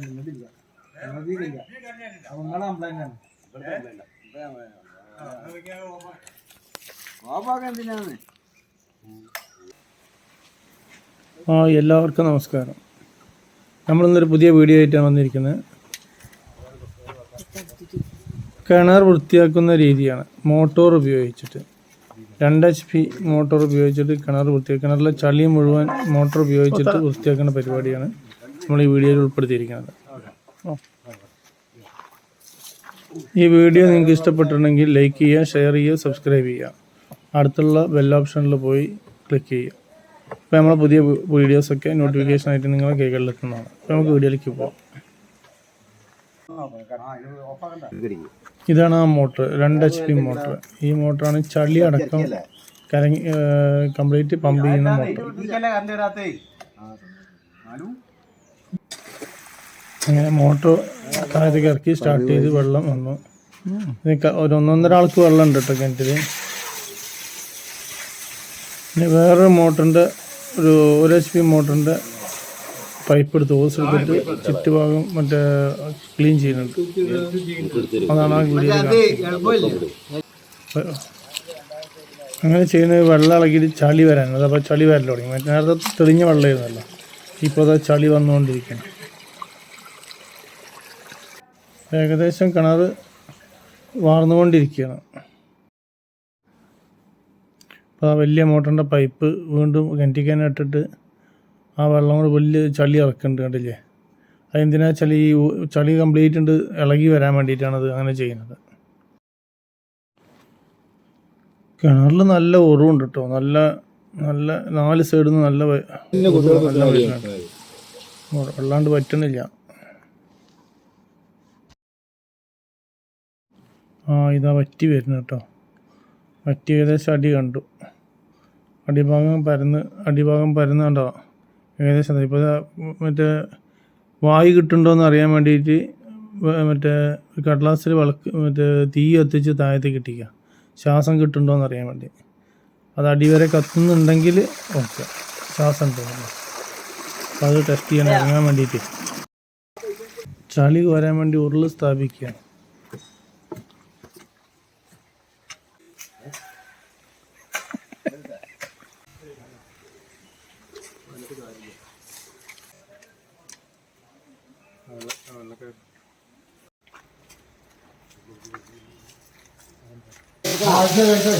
നിങ്ങളെ ആണ്. ആ. എല്ലാവർക്കും നമസ്കാരം. നമ്മളിന്നൊരു പുതിയ വീഡിയോ ആയിട്ടാണ് വന്നിരിക്കുന്നത്. കിണർ വൃത്തിയാക്കുന്ന രീതിയാണ്. മോട്ടോർ ഉപയോഗിച്ചിട്ട്. രണ്ട് എച്ച് പി മോട്ടോർ ഉപയോഗിച്ചിട്ട് കിണർ വൃത്തിയാക്കി. കിണറിലെ ചളി മുഴുവൻ മോട്ടോർ ഉപയോഗിച്ചിട്ട് വൃത്തിയാക്കുന്ന പരിപാടിയാണ് നമ്മൾ ഈ വീഡിയോയിൽ ഉൾപ്പെടുത്തിയിരിക്കുന്നത്. ഈ വീഡിയോ നിങ്ങൾക്ക് ഇഷ്ടപ്പെട്ടിട്ടുണ്ടെങ്കിൽ ലൈക്ക് ചെയ്യുക ഷെയർ ചെയ്യുക സബ്സ്ക്രൈബ് ചെയ്യുക. അടുത്തുള്ള ബെൽ ഓപ്ഷനിൽ പോയി ക്ലിക്ക് ചെയ്യുക. അപ്പോൾ നമ്മളെ പുതിയ വീഡിയോസൊക്കെ നോട്ടിഫിക്കേഷൻ ആയിട്ട് നിങ്ങളെ കൈകളിലെത്തുന്നതാണ്. അപ്പോൾ നമുക്ക് വീഡിയോയിലേക്ക് പോകാം ഇതാണ് ആ മോട്ടർ രണ്ട് എച്ച് പി മോട്ടർ. ഈ മോട്ടറാണ് ചളി അടക്കം കലങ്ങി കംപ്ലീറ്റ് പമ്പ് ചെയ്യുന്ന മോട്ടർ. അങ്ങനെ മോട്ടർ താഴത്തേക്ക് ഇറക്കി സ്റ്റാർട്ട് ചെയ്ത് വെള്ളം വന്നു. ഒരു ഒന്നൊന്നര ആൾക്ക് വെള്ളം ഉണ്ട് കേട്ടോ കിണറ്റിൽ പിന്നെ വേറൊരു മോട്ടറിന്റെ ഒരു ഒരു എച്ച് പി മോട്ടറിന്റെ പൈപ്പ് എടുത്ത് ഓസ് എടുത്തിട്ട് ചുറ്റുഭാഗം മറ്റേ ക്ലീൻ ചെയ്യുന്നുണ്ട്. അതാണ് ആ വീഡിയോ അങ്ങനെ ചെയ്യുന്നത് വെള്ളം ഇളകിയിട്ട് ചളി വരാനുള്ളത് അതപ്പോൾ ചളി വരൽ തുടങ്ങി. മറ്റേ നേരത്തെ തെളിഞ്ഞ വെള്ളമായിരുന്നല്ലോ. ഇപ്പോൾ അത് ചളി വന്നുകൊണ്ടിരിക്കുകയാണ് ഏകദേശം കിണർ വാർന്നുകൊണ്ടിരിക്കുകയാണ്. അപ്പോൾ ആ വലിയ മോട്ടറിന്റെ പൈപ്പ് വീണ്ടും കിണറ്റിക്കാൻ ഇട്ടിട്ട് ആ വെള്ളം കൊണ്ട് വലിയ ചളി ഇറക്കുന്നുണ്ട് കണ്ടില്ലേ? അതെന്തിനാ ചളി ചളി കംപ്ലീറ്റ് ഉണ്ട് ഇളകി വരാൻ വേണ്ടിയിട്ടാണ് അത് അങ്ങനെ ചെയ്യുന്നത്. കിണറിൽ നല്ല ഉറവുണ്ട് കേട്ടോ നല്ല നല്ല നാല് സൈഡിൽ നിന്ന് നല്ല വെള്ളാണ്ട് പറ്റണില്ല ആ ഇതാ വറ്റി വരുന്നു കേട്ടോ വറ്റി ഏകദേശം അടി കണ്ടു. അടിഭാഗം പരന്ന് അടിഭാഗം പരന്ന് കണ്ടോ ഏകദേശം ഇപ്പോൾ മറ്റേ വായു കിട്ടുന്നുണ്ടോ എന്ന് അറിയാൻ വേണ്ടിയിട്ട് മറ്റേ കടലാസിൽ വിളക്ക് മറ്റേ തീ കത്തിച്ച് താഴത്തേക്ക് ഇട്ടിക്കുക ശ്വാസം കിട്ടുന്നുണ്ടോ എന്ന് അറിയാൻ വേണ്ടി. അത് അടിവരെ കത്തുന്നുണ്ടെങ്കിൽ ഓക്കെ. ശ്വാസം ഉണ്ടോ അത് ടെസ്റ്റ് ചെയ്യാൻ ഇറങ്ങാൻ വേണ്ടിയിട്ട് ചളി വരാൻ വേണ്ടി ഉരുൾ സ്ഥാപിക്കുക ഇത്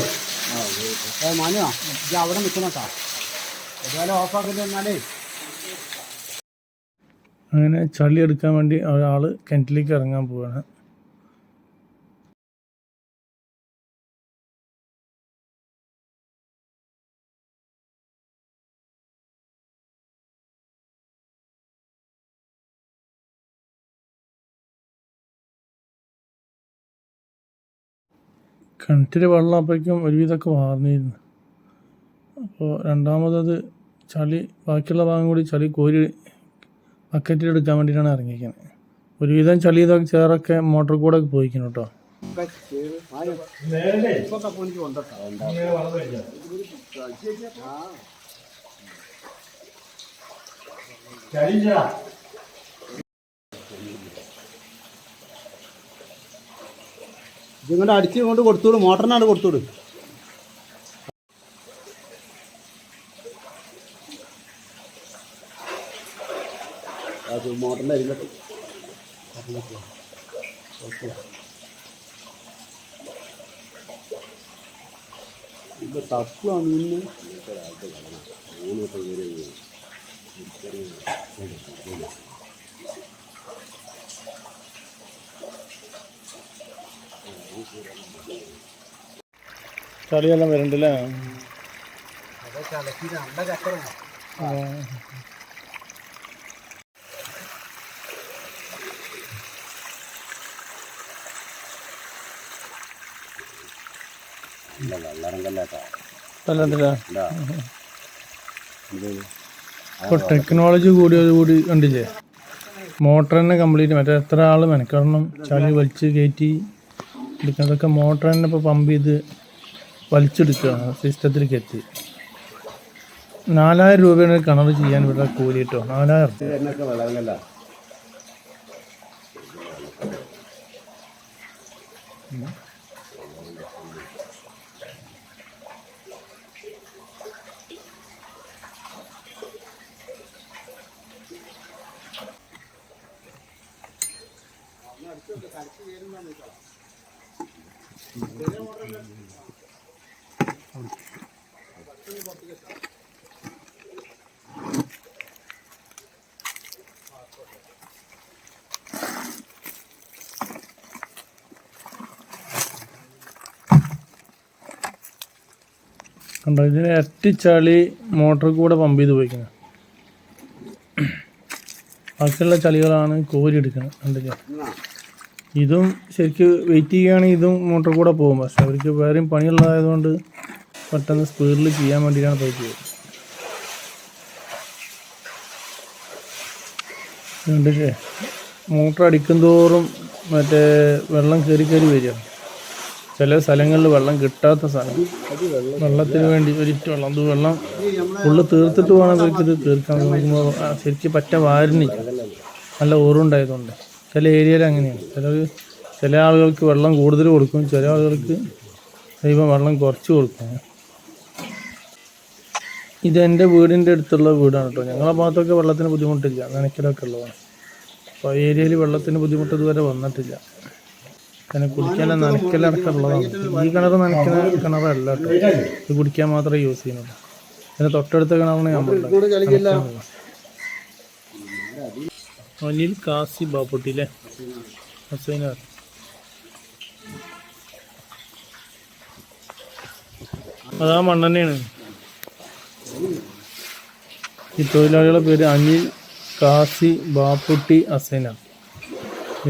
അവിടെ നിൽക്കണട്ടാ അതുപോലെ ഓഫാക്കിട്ട് എന്നാലേ അങ്ങനെ ചളി എടുക്കാൻ വേണ്ടി ഒരാൾ കിണറ്റിലേക്ക് ഇറങ്ങാൻ പോവാണ്. കിണറ്റിൽ വെള്ളം അപ്പോഴേക്കും ഒരുവിധമൊക്കെ വാർന്നിരുന്നു. അപ്പോൾ രണ്ടാമതത് ചളി ബാക്കിയുള്ള ഭാഗം കൂടി ചളി കോരി ബക്കറ്റിൽ എടുക്കാൻ വേണ്ടിയിട്ടാണ് ഇറങ്ങിയിരിക്കുന്നത് ഒരുവിധം ചളി ഇതൊക്കെ ചേറൊക്കെ മോട്ടോർ കൂടെ പോയിക്കണം കേട്ടോ. ഇപ്പൊ ഇതിങ്ങോട്ട് അടിച്ച് ഇങ്ങോട്ട് കൊടുത്തോളൂ മോട്ടറിനാണ് കൊടുത്തോളൂ അത് മോട്ടറിന്റെ ചളിയെല്ലാം വരണ്ടല്ലേ? ഇപ്പോൾ ടെക്നോളജി കൂടിയതുകൂടി കണ്ടില്ലേ? മോട്ടർ തന്നെ കംപ്ലീറ്റ് മറ്റേ എത്ര ആൾ മെനക്കെടണം? ചളി വലിച്ച് കയറ്റി എടുക്കുക അതൊക്കെ മോട്ടറിൽ തന്നെ ഇപ്പോൾ പമ്പ് ചെയ്ത് വലിച്ചെടുക്കുകയാണ്. സിസ്റ്റത്തിലേക്ക് എത്തി നാലായിരം രൂപയാണ് കിണർ ചെയ്യാൻ ഇവിടെ കൂലി കിട്ടും നാലായിരം എന്നൊക്കെ വെള്ളമല്ല കണ്ടോ ഇതിന് ഇരട്ടിച്ചാളി മോട്ടറിൽ കൂടെ പമ്പ് ചെയ്ത് പോയിക്കുന്നത് ബാക്കിയുള്ള ചളികളാണ് കോരി എടുക്കുന്നത്. കണ്ടില്ലേ? ഇതും ശരിക്ക് വെയിറ്റ് ചെയ്യുകയാണെങ്കിൽ ഇതും മോട്ടർ കൂടെ പോകും. പക്ഷെ അവർക്ക് വേറെയും പണിയുള്ളതായതുകൊണ്ട് പെട്ടെന്ന് സ്പീഡിൽ ചെയ്യാൻ വേണ്ടിയിട്ടാണ് പൈപ്പ് ചെയ്തത് കണ്ടില്ലേ മോട്ടർ അടിക്കും തോറും മറ്റേ വെള്ളം കയറി കയറി വരിക. ചില സ്ഥലങ്ങളിൽ വെള്ളം കിട്ടാത്ത സ്ഥലം വെള്ളത്തിന് വേണ്ടി ഒരിറ്റ് വെള്ളം. അത് വെള്ളം ഫുള്ള് തീർത്തിട്ട് വേണം ഇവർക്ക് ഇത് തീർക്കാൻ. നോക്കുമ്പോൾ ശരിക്കും പറ്റ വാരുന്നില്ല. നല്ല ഓറുണ്ടായതുകൊണ്ട്. ചില ഏരിയയിൽ അങ്ങനെയാണ്. ചിലർ ചില ആളുകൾക്ക് വെള്ളം കൂടുതൽ കൊടുക്കും ചില ആളുകൾക്ക് ദൈവം വെള്ളം കുറച്ച് കൊടുക്കും. ഇതെന്റെ വീടിന്റെ അടുത്തുള്ള വീടാണ് കേട്ടോ ഞങ്ങളെ ഭാഗത്തൊക്കെ വെള്ളത്തിന് ബുദ്ധിമുട്ടില്ല. നനയ്ക്കലൊക്കെ ഉള്ളതാണ്. അപ്പോൾ ഏരിയയിൽ വെള്ളത്തിന് ബുദ്ധിമുട്ട് ഇതുവരെ വന്നിട്ടില്ല. അങ്ങനെ കുടിക്കാൻ നനയ്ക്കലടക്കം ഉള്ളതാണ്. ഈ കിണർ നനയ്ക്കുന്ന കിണറല്ല കേട്ടോ ഇത് കുടിക്കാൻ മാത്രമേ യൂസ് ചെയ്യുന്നുള്ളൂ. പിന്നെ തൊട്ടടുത്ത കിണറാണ് നമ്മളുടെ അനിൽ കാസി ബാപ്പുട്ടി അല്ലേ ഹസൈനാർ. അതാ മണ്ണെണ്ണയാണ്. ഈ തൊഴിലാളികളുടെ പേര് അനിൽ കാസി ബാപ്പുട്ടി അസൈന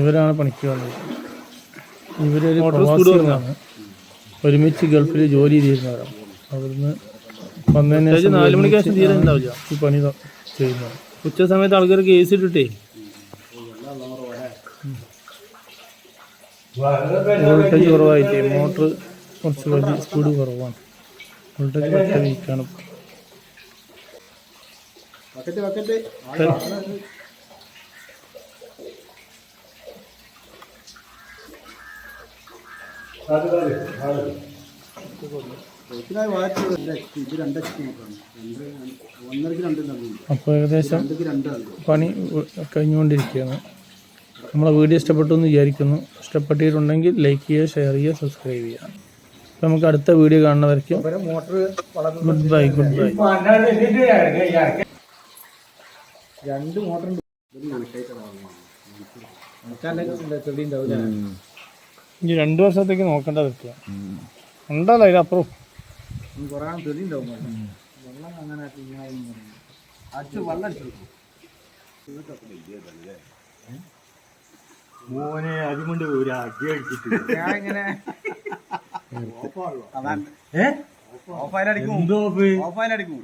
ഇവരാണ് പണിക്ക് വന്നത്. ഇവരൊരു പ്രവാസികളാണ്. ഒരുമിച്ച് ഗൾഫിൽ ജോലി ചെയ്തിരുന്നവരാണ് അവിടുന്ന് വന്നതിന് നാല് മണിക്ക് ശേഷം ഈ പണി ചെയ്യുന്നത്. ഉച്ച സമയത്ത് ആൾക്കാർ കേസ് ഇട്ടിട്ടേ വോൾട്ടേജ് കുറവായിട്ട് മോട്ടർ കുറച്ച് വലിയ സ്പീഡ് കുറവാണ്. വോൾട്ടേജ് പറ്റ വീക്കാണ്. അപ്പൊ അപ്പോൾ ഏകദേശം പണി കഴിഞ്ഞുകൊണ്ടിരിക്കുകയാണ്. നമ്മളെ വീഡിയോ ഇഷ്ടപ്പെട്ടു എന്ന് വിചാരിക്കുന്നു. ഇഷ്ടപ്പെട്ടിട്ടുണ്ടെങ്കിൽ ലൈക്ക് ചെയ്യുക ഷെയർ ചെയ്യുക സബ്സ്ക്രൈബ് ചെയ്യുക. അപ്പം നമുക്ക് അടുത്ത video കാണുന്നവരേക്കും motor good bye good bye രണ്ട് മോട്ടർ ഇനി രണ്ട് വർഷത്തേക്ക് നോക്കേണ്ട വെക്കുക ഉണ്ടല്ലോ അതിനപ്പുറം കുറെ തെളി ഉണ്ടാവും വെള്ളം അങ്ങനെ അടിച്ചു വെള്ളം അടിച്ചു മോനെ അതുകൊണ്ട് ഒരു അടി അടിച്ചിട്ട് ഞാൻ ഇങ്ങനെ അതാണ്. ഓഫായാലടിക്കും. എന്തോ ഓഫായാലടിക്കും.